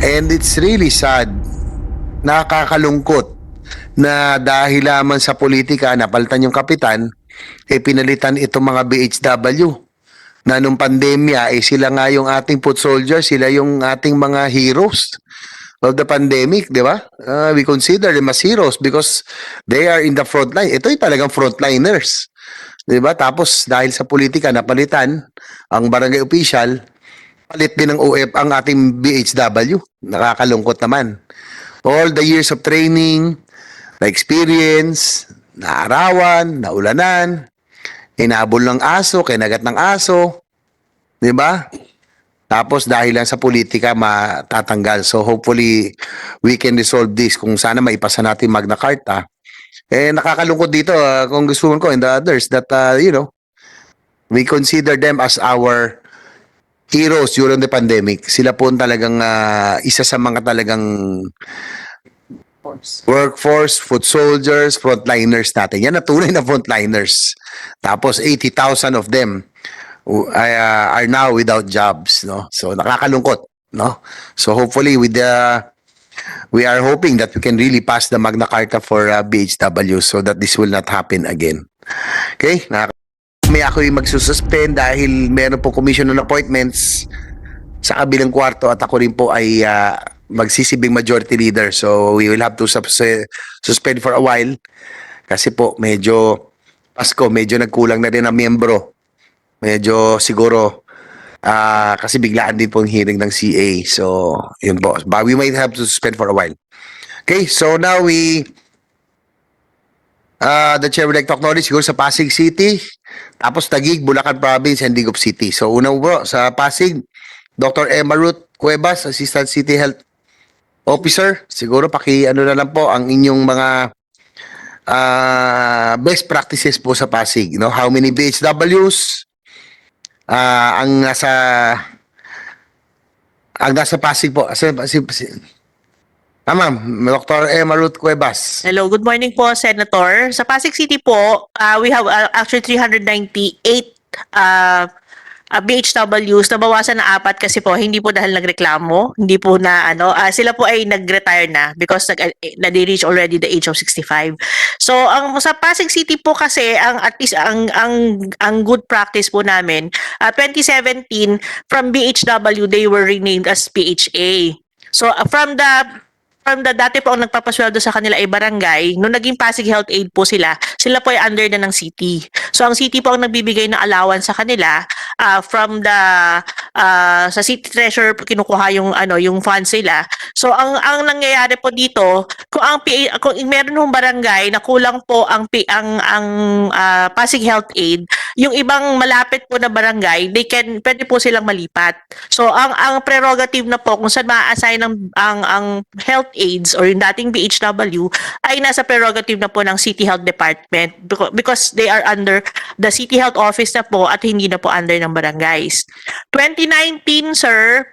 And it's really sad, nakakalungkot na dahil lamang sa politika napalitan yung kapitan, eh pinalitan itong mga BHW na nung pandemya eh sila nga yung ating foot soldiers, sila yung ating mga heroes of the pandemic, di ba? Uh, we consider them as heroes because they are in the front line. Ito yung talagang frontliners. Di ba? Tapos dahil sa politika napalitan ang barangay official, palit din ng OF ang ating BHW. Nakakalungkot naman. All the years of training, na experience, na arawan, na ulanan, inabol ng aso, kinagat ng aso, 'di ba? Tapos dahil lang sa politika matatanggal. So hopefully we can resolve this kung sana maipasa natin Magna Carta. Eh nakakalungkot dito uh, Congresswoman ko and the others that uh, you know we consider them as our heroes during the pandemic. Sila po ang talagang ah, isa sa mga talagang workforce, foot soldiers, frontliners natin. Yan na tunay na frontliners. Tapos 80,000 of them uh, are now without jobs, no? So nakakalungkot, no? So hopefully with the we are hoping that we can really pass the Magna Carta for uh, BHW so that this will not happen again. Okay? Nakaka- may ako yung magsususpend dahil meron po commission on appointments sa kabilang kwarto at ako rin po ay ah, magsisibing majority leader. So we will have to sus- suspend for a while kasi po medyo Pasko, medyo nagkulang na din ang miyembro. Medyo siguro ah, kasi biglaan din po ang hearing ng CA. So yun po. But we might have to suspend for a while. Okay, so now we uh, the chair would like siguro sa Pasig City, tapos Taguig, Bulacan Province, and Digop City. So una po sa Pasig, Dr. Emma Ruth Cuevas, Assistant City Health Officer. Siguro paki ano na lang po ang inyong mga ah, best practices po sa Pasig. No? How many BHWs ah, ang nasa ang nasa Pasig po. Kasi, si, si, ah, ma'am, Dr. Emma Ruth Cuevas. Hello, good morning po, Senator. Sa Pasig City po, uh, we have uh, actually 398 uh, uh, BHWs. Nabawasan na apat kasi po, hindi po dahil nagreklamo. Hindi po na, ano, uh, sila po ay nag-retire na because nag, eh, na reach already the age of 65. So, ang sa Pasig City po kasi, ang at least, ang, ang, ang good practice po namin, uh, 2017, from BHW, they were renamed as PHA. So, uh, from the from the dati po ang nagpapasweldo sa kanila ay barangay, nung naging Pasig Health Aid po sila, sila po ay under na ng city. So ang city po ang nagbibigay ng allowance sa kanila ah, from the ah, sa city treasurer kinukuha yung ano yung funds nila. So ang ang nangyayari po dito, kung ang PA, kung meron hong barangay na kulang po ang ang ang ah, Pasig Health Aid, yung ibang malapit po na barangay, they can pwede po silang malipat. So ang ang prerogative na po kung saan ma-assign ang ang ang health aides or yung dating BHW ay nasa prerogative na po ng City Health Department beca- because they are under the City Health Office na po at hindi na po under ng barangays. 2019, sir,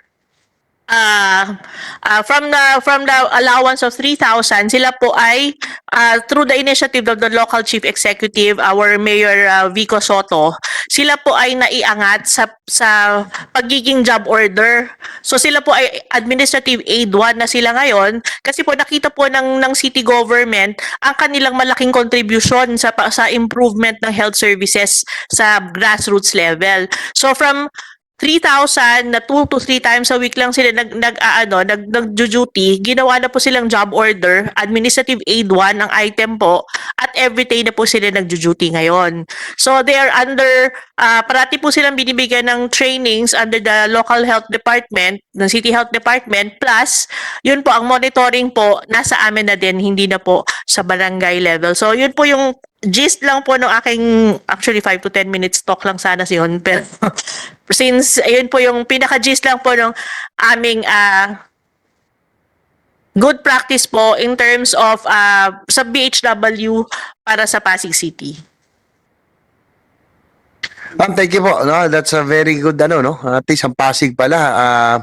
uh, uh, from the from the allowance of 3,000 sila po ay uh, through the initiative of the local chief executive our mayor uh, Vico Soto sila po ay naiangat sa sa pagiging job order. So sila po ay administrative aid 1 na sila ngayon kasi po nakita po ng ng city government ang kanilang malaking contribution sa sa improvement ng health services sa grassroots level. So from 3,000 na 2 to 3 times a week lang sila nag nag ah, ano nag nag-duty ginawa na po silang job order administrative aid 1 ang item po at everyday na po sila nag-duty ngayon. So they are under ah, parati po silang binibigyan ng trainings under the local health department ng city health department plus yun po ang monitoring po nasa amin na din hindi na po sa barangay level. So yun po yung gist lang po ng aking actually 5 to 10 minutes talk lang sana yun pero since ayun po yung pinaka-gist lang po ng aming ah, good practice po in terms of ah, sa BHW para sa Pasig City. Ma'am, thank you po. No, that's a very good ano, no? At least ang Pasig pala. ah,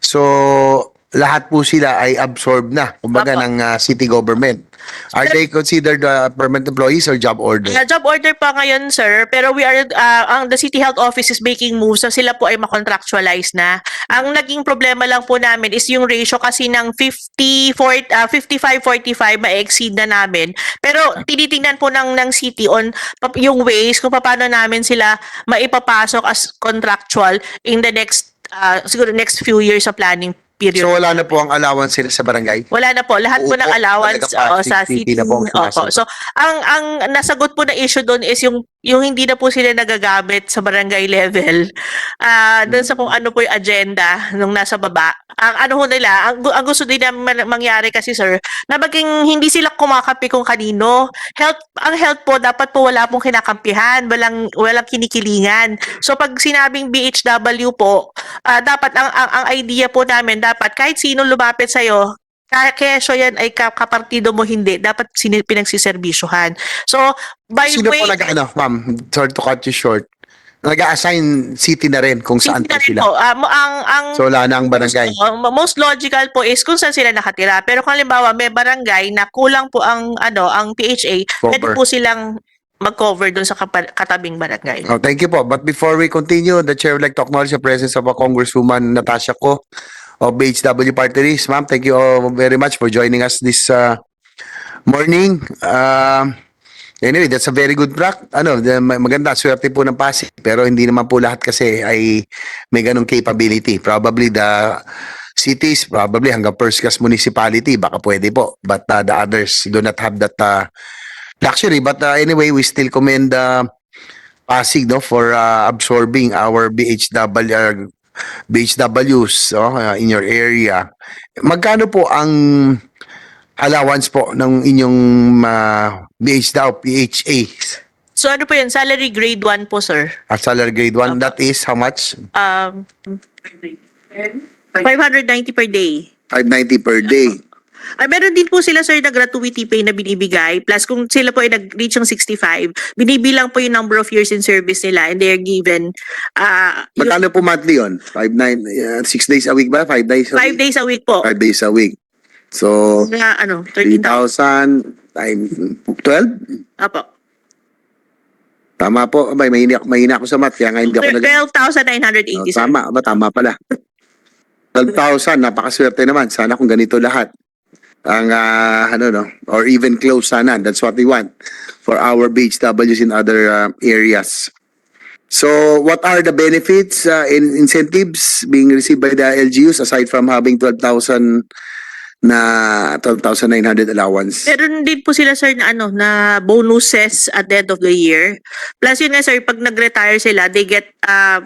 so, lahat po sila ay absorbed na, kumbaga, Apo. ng ah, city government. Are they considered uh, permanent employees or job order? Uh, job order pa ngayon, sir, pero we are, uh, ang the City Health Office is making moves so sila po ay makontractualize na. Ang naging problema lang po namin is yung ratio kasi ng 50, 40, uh, 55-45 ma-exceed na namin. Pero tinitingnan po ng, ng city on yung ways kung paano namin sila maipapasok as contractual in the next, uh, siguro next few years of planning period. So wala na po ang allowance sila sa barangay? Wala na po. Lahat po ng allowance talaga oo, pa, sa 60 city. na po ang Opo. So, ang ang nasagot po na issue doon is yung yung hindi na po sila nagagamit sa barangay level. Ah, doon sa kung ano po yung agenda nung nasa baba. Ang ano ho nila, ang, ang gusto din naman mangyari kasi sir, na maging hindi sila kumakapi kung kanino. Health ang health po dapat po wala pong kinakampihan, walang walang kinikilingan. So pag sinabing BHW po, ah, dapat ang, ang ang idea po namin dapat kahit sino lumapit sa kaya kesyo yan ay ka- kapartido mo hindi, dapat pinagsiservisyohan. So, by Sino way, po nag, ano, ma'am, sorry to cut you short, nag-assign city na rin kung saan po rin sila. po, mo- ang, ang So wala na ang barangay. Ang most logical po is kung saan sila nakatira. Pero kung halimbawa may barangay na kulang po ang ano ang PHA, pwede Cover. po silang mag-cover doon sa katabing barangay. Oh, thank you po. But before we continue, the chair would like to acknowledge the presence of a Congresswoman Natasha Ko of BHW Party List. Ma'am, thank you all very much for joining us this uh, morning. Um, anyway, that's a very good prac. Ano, maganda, swerte po ng Pasig. Pero hindi naman po lahat kasi ay may ganong capability. Probably the cities, probably hanggang first class municipality, baka pwede po. But uh, the others do not have that uh, luxury. But uh, anyway, we still commend uh, Pasig no for uh, absorbing our BHW uh, BHWs oh, uh, in your area. Magkano po ang allowance po ng inyong uh, BHW PHA So ano po yun? Salary grade 1 po, sir. at salary grade 1 that is how much? Um, 590 per day. 590 per day. Ay, meron din po sila sir na gratuity pay na binibigay. Plus kung sila po ay nag-reach ng 65, binibilang po yung number of years in service nila and they're given uh, Magkano po monthly yon? 5 9 6 days a week ba? 5 days a 5 week? days a week po. 5 days a week. So Na ano, 30,000. 3,000 times 12? Apo. Tama po. Abay, mahina, mahina ako sa math. Kaya nga hindi ako nag... 12,980 Oh, sir. tama ba? Tama pala. 12,000. Napakaswerte naman. Sana kung ganito lahat. Ang, ah, ano no, or even close sana. That's what we want for our BHWs in other uh, areas. So, what are the benefits uh, and incentives being received by the LGUs aside from having 12,000 na 12,900 allowance? Meron din po sila sir na ano na bonuses at the end of the year. Plus yun nga sir, pag nag-retire sila, they get uh,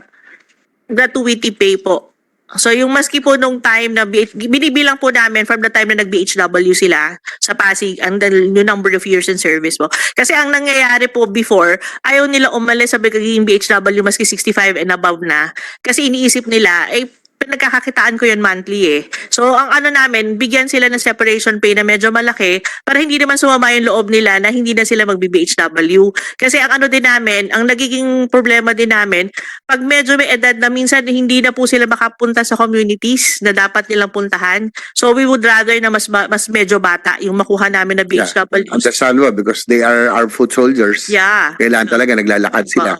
gratuity pay po. So yung maski po nung time na binibilang po namin from the time na nag-BHW sila sa Pasig ang new number of years in service po. Kasi ang nangyayari po before, ayaw nila umalis sa pagiging BHW maski 65 and above na. Kasi iniisip nila, eh nagkakakitaan ko yun monthly eh. So, ang ano namin, bigyan sila ng separation pay na medyo malaki para hindi naman sumama yung loob nila na hindi na sila magbi-BHW. Kasi ang ano din namin, ang nagiging problema din namin, pag medyo may edad na minsan hindi na po sila makapunta sa communities na dapat nilang puntahan. So, we would rather na mas mas medyo bata yung makuha namin na BHW. Understandable because they are our foot soldiers. Yeah. Kailangan talaga naglalakad sila.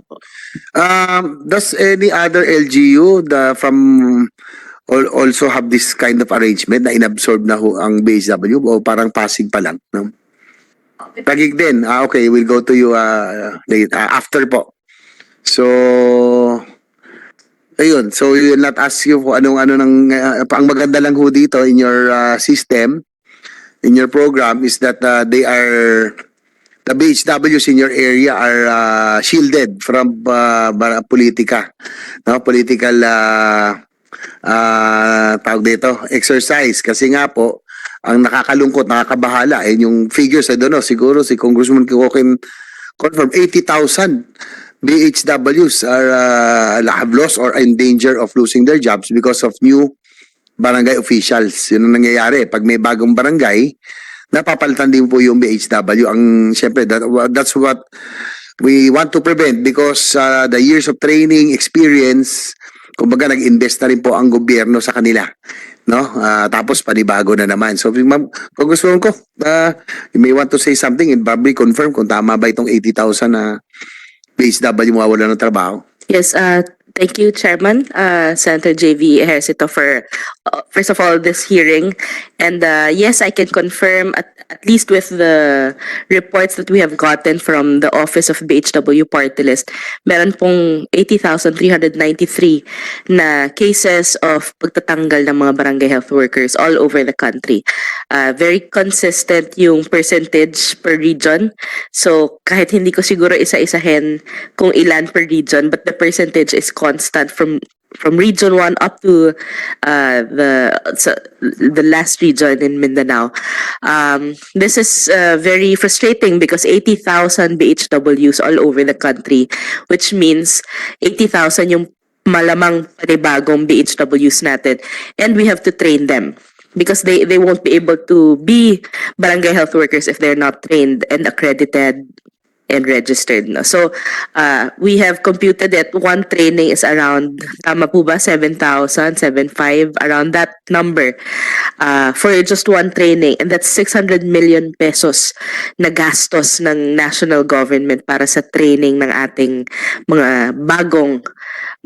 Um, does any other LGU the from al- also have this kind of arrangement na inabsorb na ho ang BHW o parang Pasig pa lang? No? Tagig din. Ah, okay, we'll go to you uh, late, ah, after po. So, ayun. So, we will not ask you kung anong ano ng uh, ang maganda lang ho dito in your uh, system, in your program is that uh, they are the BHWs in your area are uh, shielded from uh, politika. No, political uh, uh, tawag dito, exercise. Kasi nga po, ang nakakalungkot, nakakabahala, eh, yung figures, I don't know, siguro si Congressman Kiko can confirm, 80,000 BHWs are uh, have lost or in danger of losing their jobs because of new barangay officials. Yun ang nangyayari. Pag may bagong barangay, napapalitan din po yung BHW. Ang syempre that, that's what we want to prevent because uh, the years of training, experience, kumbaga nag-invest na rin po ang gobyerno sa kanila. no? Ah, tapos panibago na naman. So, ma'am, kung gusto ko, ah, you may want to say something and probably confirm kung tama ba itong 80,000 na PHW mawawala ng trabaho. Yes, uh, thank you, Chairman, uh, Senator JV Ejercito for, uh, first of all, this hearing. And, uh, yes, I can confirm, at, at least with the reports that we have gotten from the Office of BHW Party List, meron pong 80,393 na cases of pagtatanggal ng mga barangay health workers all over the country. Uh, very consistent yung percentage per region. So, kahit hindi ko siguro isa-isahin kung ilan per region, but the percentage is constant from from region 1 up to uh, the so, the last region in Mindanao. Um, this is uh, very frustrating because 80,000 BHWs all over the country, which means 80,000 yung malamang panibagong BHWs natin. And we have to train them because they, they won't be able to be barangay health workers if they're not trained and accredited and registered. No? So, uh, we have computed that one training is around, tama po ba, 7,000, 7,500, around that number uh, for just one training. And that's 600 million pesos na gastos ng national government para sa training ng ating mga bagong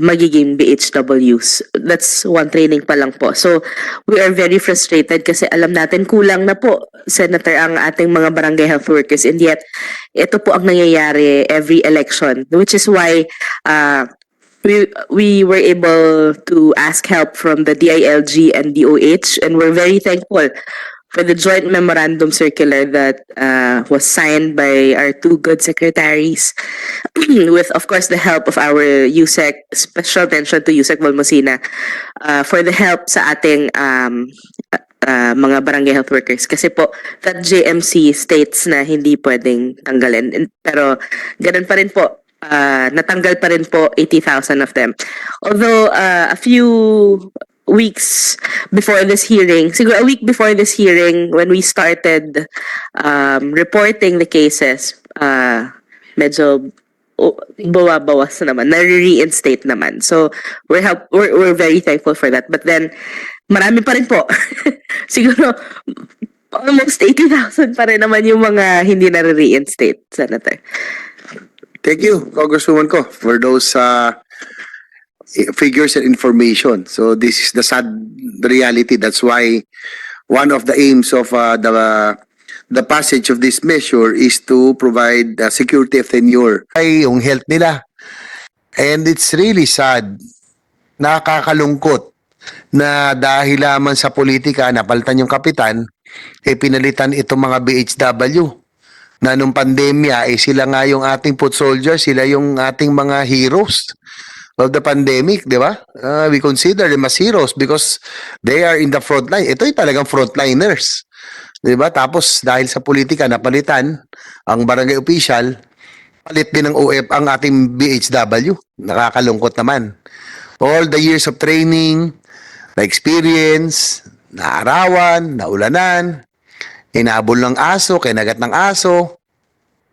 magiging BHWs. That's one training pa lang po. So, we are very frustrated kasi alam natin kulang na po, Senator, ang ating mga barangay health workers. And yet, ito po ang nangyayari every election, which is why uh, we we were able to ask help from the DILG and DOH, and we're very thankful for the joint memorandum circular that uh, was signed by our two good secretaries, with of course the help of our USEC. Special mention to USEC Valmosina uh, for the help sa ating um, uh, mga barangay health workers. Kasi po that JMC states na hindi pwedeng tanggalin. Pero ganun pa rin po. Uh, natanggal pa rin po 80,000 of them. Although uh, a few weeks before this hearing siguro a week before this hearing when we started um, reporting the cases uh, medyo o- bawabawas na naman na-reinstate naman. So we're help we're, we're very thankful for that. But then marami pa rin po. Siguro almost 80,000 pa rin naman yung mga hindi na reinstate senator. Thank you, Congresswoman ko, for those uh, figures and information. So this is the sad reality. That's why one of the aims of uh, the the passage of this measure is to provide uh, security of tenure. Ay, yung health nila. And it's really sad, nakakalungkot na dahil lamang sa politika napalitan yung kapitan, eh pinalitan itong mga BHW na nung pandemya, eh sila nga yung ating foot soldiers, sila yung ating mga heroes of the pandemic, di ba? Uh, we consider them as heroes because they are in the front line. Ito yung talagang frontliners. Di ba? Tapos dahil sa politika napalitan ang barangay official, palit din ng OF ang ating BHW. Nakakalungkot naman. All the years of training, na experience, na arawan, na ulanan, inabol ng aso, kinagat ng aso,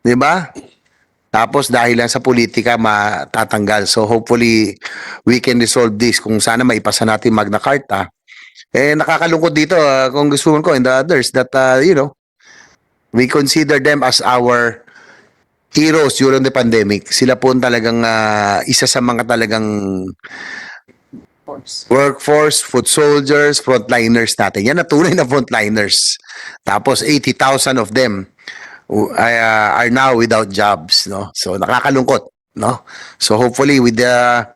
'di ba? Tapos dahil lang sa politika matatanggal. So hopefully we can resolve this kung sana maipasa natin Magna Carta. Eh nakakalungkot dito uh, kung gusto ko and the others that uh, you know we consider them as our heroes during the pandemic. Sila po ang talagang uh, isa sa mga talagang workforce, foot soldiers, frontliners natin. Yan na tunay na frontliners. Tapos 80,000 of them uh, are now without jobs, no? So nakakalungkot, no? So hopefully with the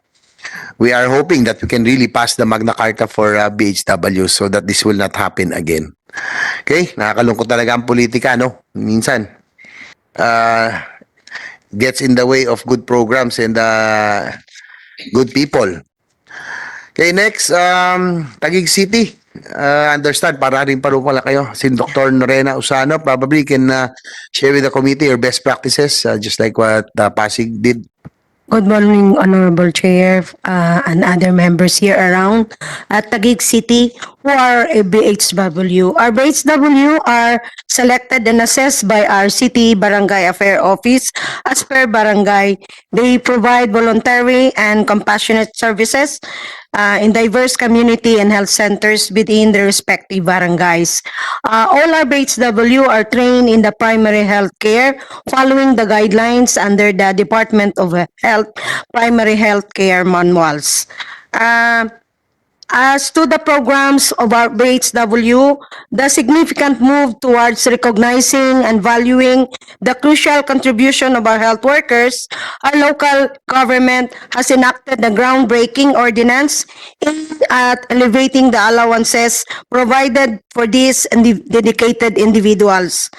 we are hoping that we can really pass the Magna Carta for uh, BHW so that this will not happen again. Okay? Nakakalungkot talaga ang politika, no? Minsan uh, gets in the way of good programs and uh, good people. Okay, next, um, Taguig City. Uh, understand, para rin pa pala kayo. Si Dr. Norena Usano probably can uh, share with the committee your best practices, uh, just like what uh, Pasig did. Good morning, Honorable Chair, uh, and other members here around at Taguig City who are BHW. Our BHW are selected and assessed by our City Barangay Affair Office as per barangay. They provide voluntary and compassionate services uh, in diverse community and health centers within their respective barangays. Uh, all our BHW are trained in the primary health care following the guidelines under the Department of Health Primary Health Care Manuals. Uh, As to the programs of our BHW, the significant move towards recognizing and valuing the crucial contribution of our health workers, our local government has enacted the groundbreaking ordinance aimed at elevating the allowances provided for these dedicated individuals.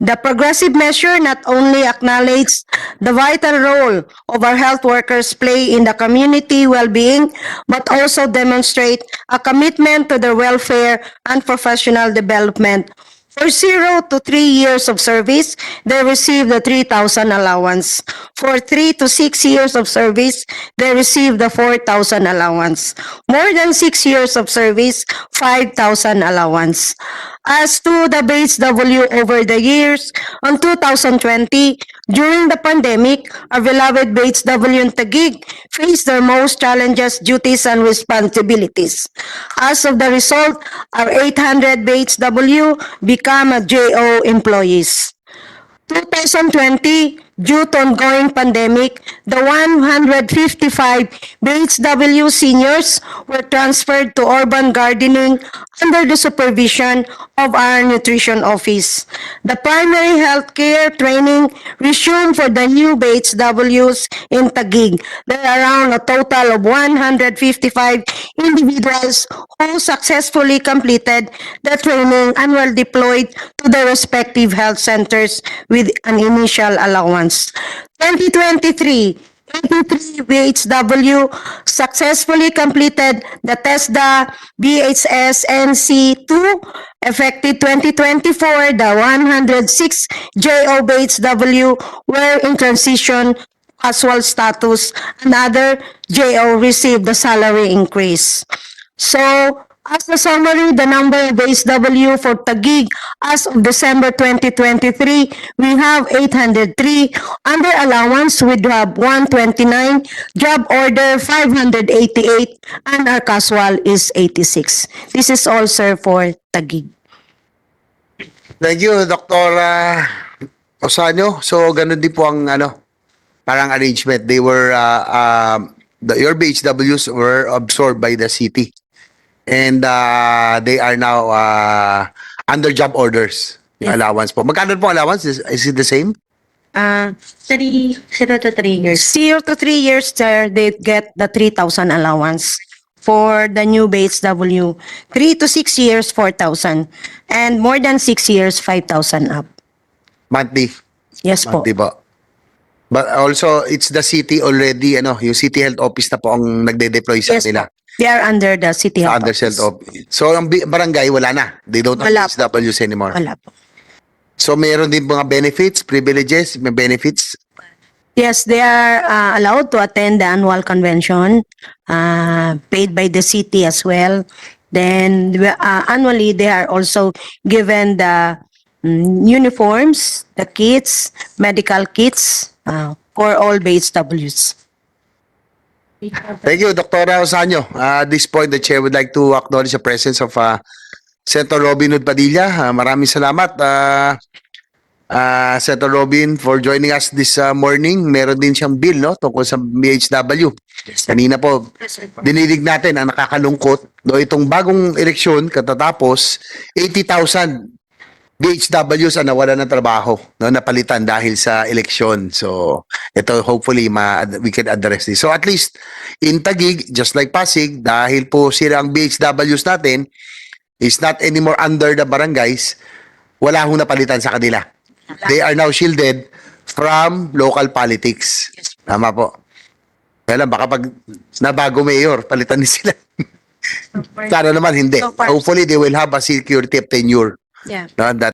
The progressive measure not only acknowledges the vital role of our health workers play in the community well-being, but also demonstrate a commitment to their welfare and professional development. For zero to three years of service, they receive the 3,000 allowance. For three to six years of service, they receive the 4,000 allowance. More than six years of service, 5,000 allowance. As to the base W over the years, on 2020, during the pandemic, our beloved Bates W and Taguig faced their most challenges, duties, and responsibilities. As of the result, our 800 Bates W become a JO employees. 2020, due to ongoing pandemic, the 155 BHW seniors were transferred to urban gardening under the supervision of our nutrition office. The primary health care training resumed for the new BHWs in Taguig. There are around a total of 155 individuals who successfully completed the training and were deployed to their respective health centers with an initial allowance. 2023, 83 BHW successfully completed the TESDA BHS NC2. Effective 2024, the 106 JO BHW were in transition casual status. Another JO received the salary increase. So, as a summary, the number of BSW for Taguig as of December 2023, we have 803. Under allowance, we have 129. Job order, 588. And our casual is 86. This is all, sir, for Taguig. Thank you, Dr. uh, Osanyo. So, ganun din po ang ano, parang arrangement. They were, uh, um, the, your BHWs were absorbed by the city. And uh, they are now uh, under job orders. Yung allowance po. Magkano po allowance? Is, is it the same? Uh, three, zero to three years. Zero to three years, sir, they get the 3,000 allowance. For the new BHW, three to six years, 4,000. And more than six years, 5,000 up. Monthly. Yes po. Monthly po. But also, it's the city already, ano, yung city health office na po ang nagde-deploy sa Yes kanila. They are under the city health Under office. office. So, ang bi- barangay, wala na. They don't have Wala po. BHWs anymore. Wala po. So, meron din mga benefits, privileges, may benefits. Yes, they are uh, allowed to attend the annual convention, uh, paid by the city as well. Then uh, annually, they are also given the mm, uniforms, the kits, medical kits uh, for all BHWs. Thank you, Dr. Osanyo. Uh, at this point, the Chair would like to acknowledge the presence of uh, Senator Robin Hood Padilla. Uh, maraming salamat, uh, uh, Senator Robin, for joining us this uh, morning. Meron din siyang bill no, tungkol sa BHW. Kanina po, dinidig natin ang nakakalungkot. No, itong bagong eleksyon, katatapos, 80,000 BHWs ang nawalan ng trabaho, no, napalitan dahil sa eleksyon. So, ito hopefully ma we can address this. So at least in Taguig, just like Pasig, dahil po sila ang BHWs natin is not anymore under the barangays, wala hong napalitan sa kanila. They are now shielded from local politics. Tama po. Kaya lang, baka pag nabago mayor, palitan din sila. Sana naman hindi. Hopefully, they will have a security of tenure. Yeah. That